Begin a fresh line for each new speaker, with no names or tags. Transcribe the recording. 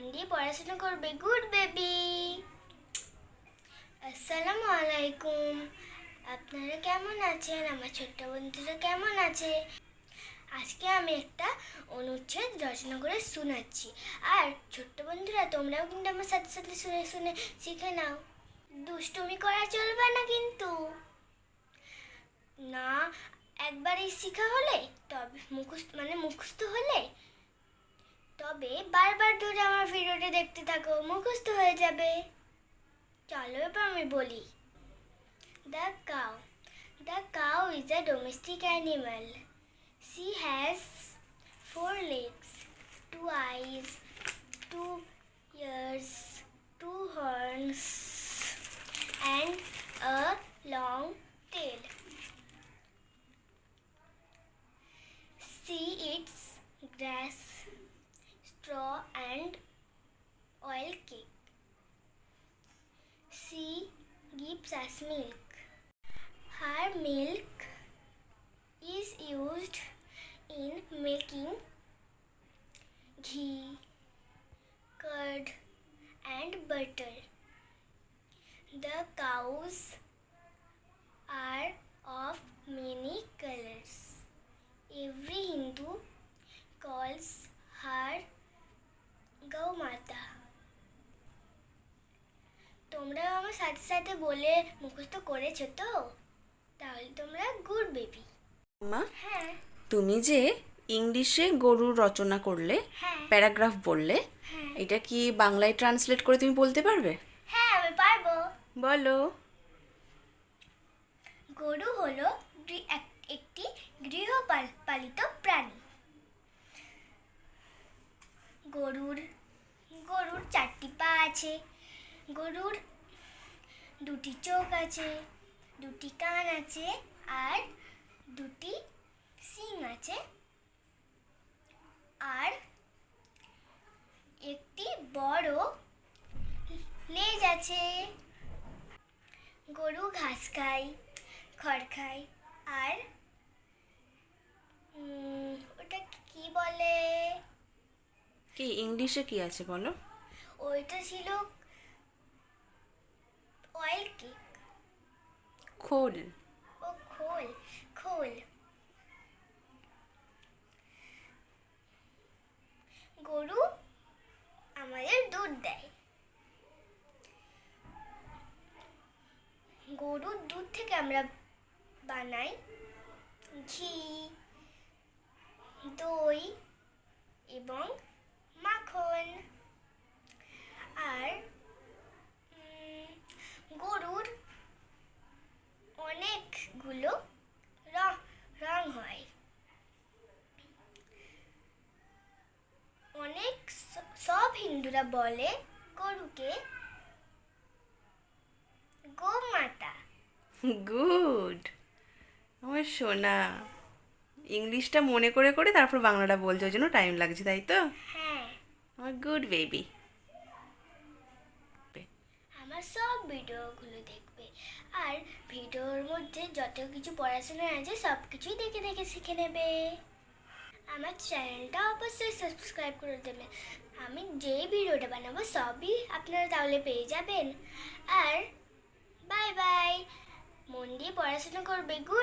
মন দিয়ে পড়াশোনা করবে। Good baby. আসসালামু আলাইকুম। আপনারা কেমন আছেন? আমার ছোট্ট বন্ধুরা কেমন আছে? আজকে আমি একটা অনুচ্ছেদ রচনা করে শোনাচ্ছি। আর ছোট্ট বন্ধুরা, তোমরাও কিন্তু আমার সাথে সাথে শুনে শুনে শিখে নাও। দুষ্টুমি করা চলবে না কিন্তু। না, একবারই শেখা হলে, তবে মুখস্থ মানে মুখস্থ হলে তবে বারবার ধরে আমার ভিডিওটি দেখতে থাকো মুখস্থ হয়ে যাবে। চলো এবার আমি বলি। The cow the cow is a domestic animal she has four legs two eyes two ears two horns and a long tail She eats grass, straw, and oil cake. She gives us milk. Her milk is used in making ghee, curd, and butter. The cows সাথে সাথে বলে মুখস্থ করেছ তো? তাহলে তোমরা good baby.
মা
হ্যাঁ।
তুমি যে ইংলিশে গরুর রচনা করলে
হ্যাঁ।
প্যারাগ্রাফ বললে
হ্যাঁ।
এটা কি বাংলায় ট্রান্সলেট করে তুমি বলতে পারবে?
হ্যাঁ আমি পারব।
বলো।
গরু হলো এক- একটি গৃহপালিত প্রাণী। গরুর গরুর চারটি পা আছে। গরুর দুটি চোখ আছে দুটি কান আছে আর দুটি সিং আছে। আর একটি বড় লেজ আছে। গরু ঘাস খায় খড় খায় আর ওটা কি বলে?
কি ইংলিশে কি আছে বলো?
ওইটা ছিল অয়েল কেক
খোল
ও খোল খোল গরু আমাদের দুধ দেয়। গরুর দুধ থেকে আমরা বানাই ঘি দই এবং মাখন আর উম, গরুর অনেকগুলো রং রং হয় অনেক স- সব হিন্দুরা বলে গরুকে গোমাতা।
গুড। আমার সোনা ইংলিশটা মনে করে করে তারপর বাংলাটা বলছে ওই জন্য টাইম লাগছে তাই তো?
হ্যাঁ।
আমার গুড বেবি
আমার সব ভিডিওগুলো দেখবে। আর ভিডিওর মধ্যে যত কিছু পড়াশোনা আছে সব কিছুই দেখে দেখে শিখে নেবে। আমার চ্যানেলটা অবশ্যই সাবস্ক্রাইব করে দেবে আমি যেই ভিডিওটা বানাবো সবই আপনারা তাহলে পেয়ে যাবেন। আর বাই বাই মন দিয়ে পড়াশোনা করবে গুড